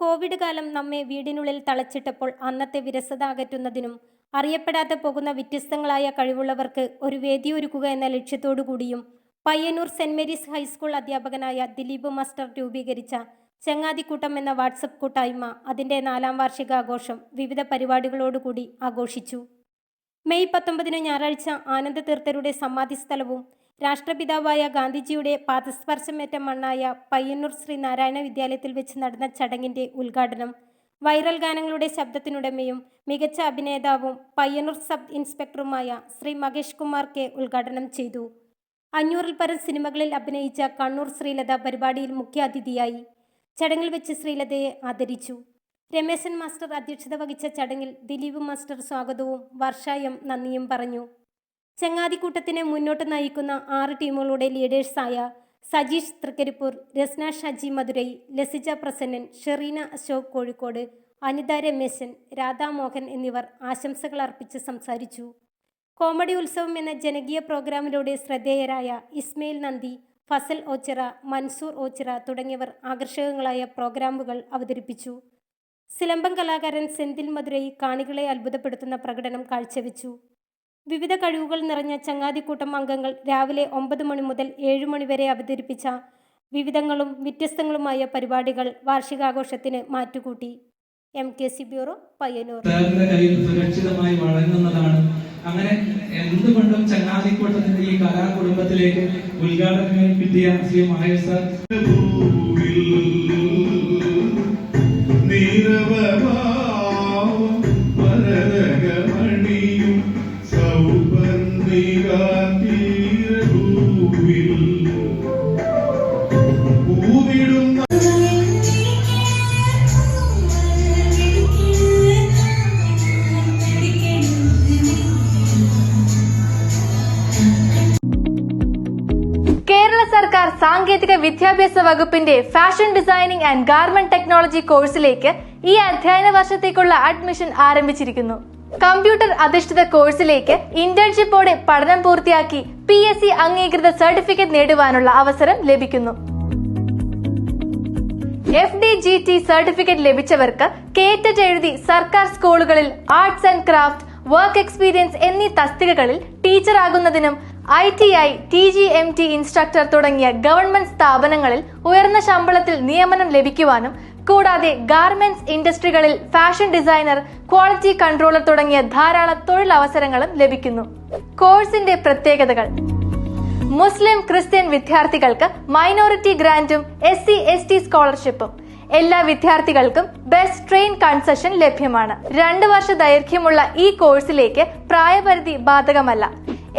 Covid കാലം നമ്മെ വീടിനുള്ളിൽ തളച്ചിട്ടപ്പോൾ അന്നത്തെ വിരസത അകറ്റുന്നതിനും അറിയപ്പെടാതെ പോകുന്ന വ്യത്യസ്തങ്ങളായ കഴിവുള്ളവർക്ക് ഒരു വേദി ഒരുക്കുക എന്ന ലക്ഷ്യത്തോടു കൂടിയും പയ്യന്നൂർ സെന്റ് മേരീസ് ഹൈസ്കൂൾ അധ്യാപകനായ ദിലീപ് മാസ്റ്റർ രൂപീകരിച്ച ചങ്ങാതിക്കൂട്ടം എന്ന വാട്സപ്പ് കൂട്ടായ്മ അതിന്റെ നാലാം വാർഷികാഘോഷം വിവിധ പരിപാടികളോടുകൂടി ആഘോഷിച്ചു. മെയ് പത്തൊമ്പതിന് ഞായറാഴ്ച ആനന്ദ തീർത്ഥരുടെ സമാധി സ്ഥലവും രാഷ്ട്രപിതാവായ ഗാന്ധിജിയുടെ പാദസ്പർശമേറ്റ മണ്ണായ പയ്യന്നൂർ ശ്രീ നാരായണ വിദ്യാലയത്തിൽ വെച്ച് നടന്ന ചടങ്ങിന്റെ ഉദ്ഘാടനം വൈറൽ ഗാനങ്ങളുടെ ശബ്ദത്തിനുടമയും മികച്ച അഭിനേതാവും പയ്യന്നൂർ സബ് ഇൻസ്പെക്ടറുമായ ശ്രീ മകേഷ് കുമാർ കെ ഉദ്ഘാടനം ചെയ്തു. അഞ്ഞൂറിൽ പരം സിനിമകളിൽ അഭിനയിച്ച കണ്ണൂർ ശ്രീലത പരിപാടിയിൽ മുഖ്യാതിഥിയായി ചടങ്ങിൽ വെച്ച് ശ്രീലതയെ ആദരിച്ചു. രമേശൻ മാസ്റ്റർ അധ്യക്ഷത വഹിച്ച ചടങ്ങിൽ ദിലീപ് മാസ്റ്റർ സ്വാഗതവും വർഷ എം നന്ദിയും പറഞ്ഞു. ചങ്ങാതിക്കൂട്ടത്തിനെ മുന്നോട്ട് നയിക്കുന്ന ആറ് ടീമുകളുടെ ലീഡേഴ്സായ സജീഷ് തൃക്കരിപ്പൂർ രസ്ന ഷജി മധുരൈ ലസിജ പ്രസന്നൻ ഷെറീന അശോക് കോഴിക്കോട് അനിത രമേശൻ രാധാമോഹൻ എന്നിവർ ആശംസകൾ അർപ്പിച്ച് സംസാരിച്ചു. കോമഡി ഉത്സവം എന്ന ജനകീയ പ്രോഗ്രാമിലൂടെ ശ്രദ്ധേയരായ ഇസ്മയിൽ നന്ദി ഫസൽ ഓച്ചിറ മൻസൂർ ഓച്ചിറ തുടങ്ങിയവർ ആകർഷകങ്ങളായ പ്രോഗ്രാമുകൾ അവതരിപ്പിച്ചു. സിലമ്പം കലാകാരൻ സെന്തിൽ മധുരൈ കാണികളെ അത്ഭുതപ്പെടുത്തുന്ന പ്രകടനം കാഴ്ചവെച്ചു. വിവിധ കഴിവുകൾ നിറഞ്ഞ ചങ്ങാതിക്കൂട്ടം അംഗങ്ങൾ രാവിലെ ഒമ്പത് മണി മുതൽ ഏഴ് മണി വരെ അവതരിപ്പിച്ച വിവിധങ്ങളും വ്യത്യസ്തങ്ങളുമായ പരിപാടികൾ വാർഷികാഘോഷത്തിന് മാറ്റുകൂട്ടി. M K C bureau Payyanur. കയ്യിൽ സുരക്ഷിതമായി വഴങ്ങുന്നതാണ്. അങ്ങനെ എന്തുകൊണ്ടും ചങ്ങാതിക്കൂട്ടത്തിന്റെ ഈ കലാകുടുംബത്തിലേക്ക് ഉദ്ഘാടനം കിട്ടിയ ശ്രീ മഹേഷ് സാർ. കേരള സർക്കാർ സാങ്കേതിക വിദ്യാഭ്യാസ വകുപ്പിന്റെ fashion designing and garment technology കോഴ്സിലേക്ക് ഈ അധ്യയന വർഷത്തേക്കുള്ള അഡ്മിഷൻ ആരംഭിച്ചിരിക്കുന്നു. കമ്പ്യൂട്ടർ അധിഷ്ഠിത കോഴ്സിലേക്ക് ഇന്റേൺഷിപ്പോടെ പഠനം പൂർത്തിയാക്കി പി എസ് സി അംഗീകൃത സർട്ടിഫിക്കറ്റ് നേടുവാനുള്ള അവസരം ലഭിക്കുന്നു. F D G T certificate ലഭിച്ചവർക്ക് കേറ്ററ്റ് എഴുതി സർക്കാർ സ്കൂളുകളിൽ arts and craft work experience എന്നീ തസ്തികകളിൽ teacher ആകുന്നതിനും I T I T G M T instructor തുടങ്ങിയ ഗവൺമെന്റ് സ്ഥാപനങ്ങളിൽ ഉയർന്ന ശമ്പളത്തിൽ നിയമനം ലഭിക്കുവാനും കൂടാതെ ഗാർമെന്റ്സ് ഇൻഡസ്ട്രികളിൽ ഫാഷൻ ഡിസൈനർ ക്വാളിറ്റി കൺട്രോളർ തുടങ്ങിയ ധാരാളം തൊഴിലവസരങ്ങളും ലഭിക്കുന്നു. കോഴ്സിന്റെ പ്രത്യേകതകൾ. മുസ്ലിം ക്രിസ്ത്യൻ വിദ്യാർത്ഥികൾക്ക് മൈനോറിറ്റി ഗ്രാന്റും എസ് സി എസ് ടി സ്കോളർഷിപ്പും. എല്ലാ വിദ്യാർത്ഥികൾക്കും ബെസ്റ്റ് ട്രെയിൻ കൺസെഷൻ ലഭ്യമാണ്. രണ്ട് വർഷ ദൈർഘ്യമുള്ള ഈ കോഴ്സിലേക്ക് പ്രായപരിധി ബാധകമല്ല.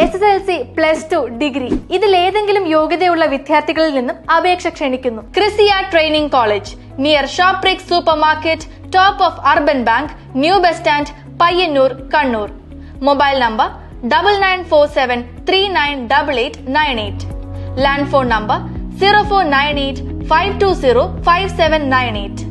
S S L C plus two degree ഇതിൽ ഏതെങ്കിലും യോഗ്യതയുള്ള വിദ്യാർത്ഥികളിൽ നിന്നും അപേക്ഷ ക്ഷണിക്കുന്നു. ക്രിസിയ training college. Near ഷോപ്രിക് supermarket top of urban bank new bus stand Payyanur Kannur. Mobile number double nine four seven three nine double eight nine eight land phone number zero four nine eight five two zero five seven nine eight